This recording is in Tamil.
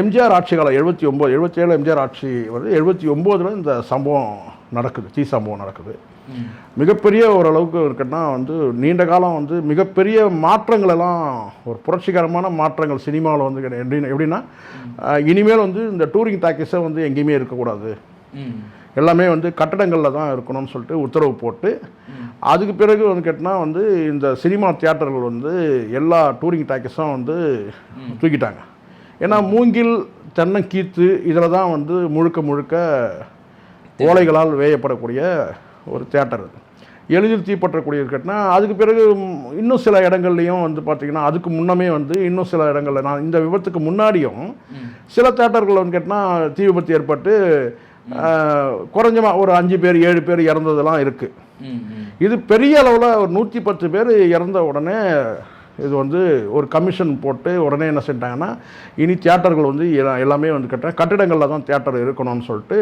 எம்ஜிஆர் ஆட்சி காலம் எழுபத்தி ஒம்பது எழுபத்தேழு எம்ஜிஆர் ஆட்சி வந்து எழுபத்தி ஒம்போதில் இந்த சம்பவம் நடக்குது தீ சம்பவம் நடக்குது. மிகப்பெரிய ஓரளவுக்கு இருக்குன்னா வந்து நீண்ட காலம் வந்து மிகப்பெரிய மாற்றங்கள் எல்லாம் ஒரு புரட்சிகரமான மாற்றங்கள் சினிமாவில் வந்து. எப்படின்னா எப்படின்னா இனிமேல் வந்து இந்த டூரிங் டாக்கீஸை வந்து எங்கேயுமே இருக்கக்கூடாது. எல்லாமே வந்து கட்டடங்களில் தான் இருக்கணும்னு சொல்லிட்டு உத்தரவு போட்டு அதுக்கு பிறகு வந்து கேட்டினா வந்து இந்த சினிமா தியேட்டர்கள் வந்து எல்லா டூரிங் டாக்கீஸும் வந்து தூக்கிட்டாங்க. ஏன்னா மூங்கில் தென்னங்கீத்து இதில் தான் வந்து முழுக்க முழுக்க ஓலைகளால் வேயப்படக்கூடிய ஒரு தியேட்டர் அது எளிதில் தீப்பற்றக்கூடிய கேட்டினா அதுக்கு பிறகு இன்னும் சில இடங்கள்லையும் வந்து பார்த்திங்கன்னா அதுக்கு முன்னமே வந்து இன்னும் சில இடங்கள்ல நான் இந்த விபத்துக்கு முன்னாடியும் சில தேட்டர்கள் வந்து கேட்டால் தீ விபத்து ஏற்பட்டு குறைஞ்சமாக ஒரு அஞ்சு பேர் ஏழு பேர் இறந்ததெல்லாம் இருக்குது இது பெரிய அளவில் ஒரு நூற்றி பத்து பேர் இறந்த உடனே இது வந்து ஒரு கமிஷன் போட்டு உடனே என்ன செஞ்சிட்டாங்கன்னா இனி தியேட்டர்கள் வந்து எல்லாமே வந்து கட்ட கட்டிடங்களில் தான் தியேட்டர் இருக்கணும்னு சொல்லிட்டு